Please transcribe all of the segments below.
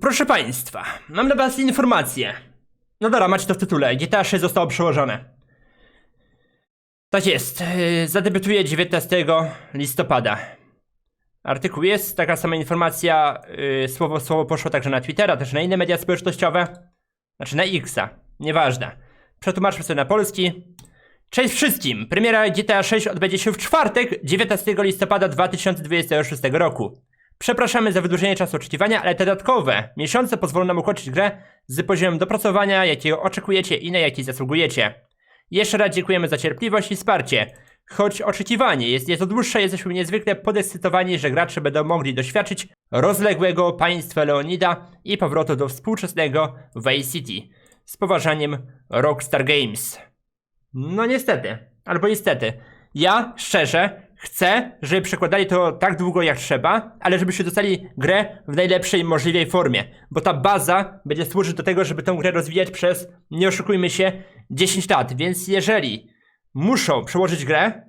Proszę państwa, mam dla was informację. No dobra, macie to w tytule. GTA 6 zostało przełożone. Tak jest. yy, Zadebiutuje 19 listopada. Artykuł jest, taka sama informacja, yy, słowo słowo poszło także na Twittera, też na inne media społecznościowe. Znaczy na Xa, nieważne. Przetłumaczmy sobie na polski. Cześć wszystkim! Premiera GTA 6 odbędzie się w czwartek, 19 listopada 2026 roku. Przepraszamy za wydłużenie czasu oczekiwania, ale te dodatkowe miesiące pozwolą nam ukończyć grę z poziomem dopracowania, jakiego oczekujecie i na jaki zasługujecie. Jeszcze raz dziękujemy za cierpliwość i wsparcie. Choć oczekiwanie jest nieco dłuższe, jesteśmy niezwykle podekscytowani, że gracze będą mogli doświadczyć rozległego państwa Leonida i powrotu do współczesnego Vice City. Z poważaniem Rockstar Games. No niestety, albo niestety. Ja szczerze chcę, żeby przekładali to tak długo jak trzeba, ale żebyście dostali grę w najlepszej możliwej formie, bo ta baza będzie służyć do tego, żeby tę grę rozwijać przez, nie oszukujmy się, 10 lat, więc jeżeli muszą przełożyć grę,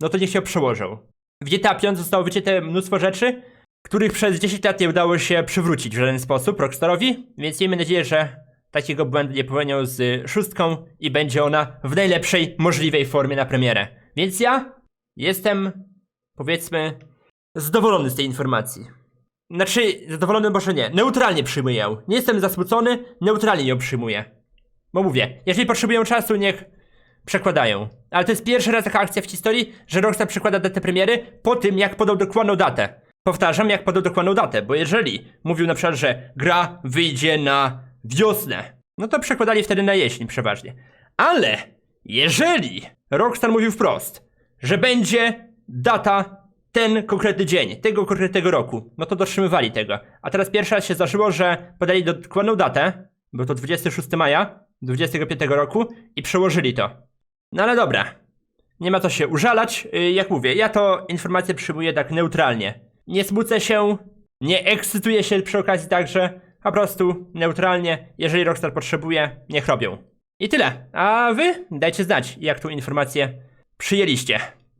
no to niech ją przełożą. W GTA 5 zostało wycięte mnóstwo rzeczy, których przez 10 lat nie udało się przywrócić w żaden sposób Rockstarowi, więc miejmy nadzieję, że takiego błędu nie popełnią z szóstką i będzie ona w najlepszej możliwej formie na premierę. Więc ja jestem, powiedzmy, zadowolony z tej informacji. Znaczy, zadowolony może nie, neutralnie przyjmuję ją. Nie jestem zasmucony, neutralnie ją przyjmuję. Bo mówię, jeżeli potrzebują czasu, niech przekładają. Ale to jest pierwszy raz taka akcja w historii, że Rockstar przekłada datę premiery po tym, jak podał dokładną datę. Powtarzam, jak podał dokładną datę, bo jeżeli mówił na przykład, że gra wyjdzie na wiosnę, no to przekładali wtedy na jesień przeważnie. Ale jeżeli Rockstar mówił wprost, że będzie data ten konkretny dzień, tego konkretnego roku, no to dotrzymywali tego. A teraz pierwszy raz się zdarzyło, że podali dokładną datę, był to 26 maja 25 roku i przełożyli to. No ale dobra, nie ma co się użalać. Yy, Jak mówię, ja to informację przyjmuję tak neutralnie. Nie smucę się, nie ekscytuję się przy okazji także, po prostu neutralnie, jeżeli Rockstar potrzebuje, niech robią. I tyle. A wy dajcie znać, jak tą informację przyjęliście.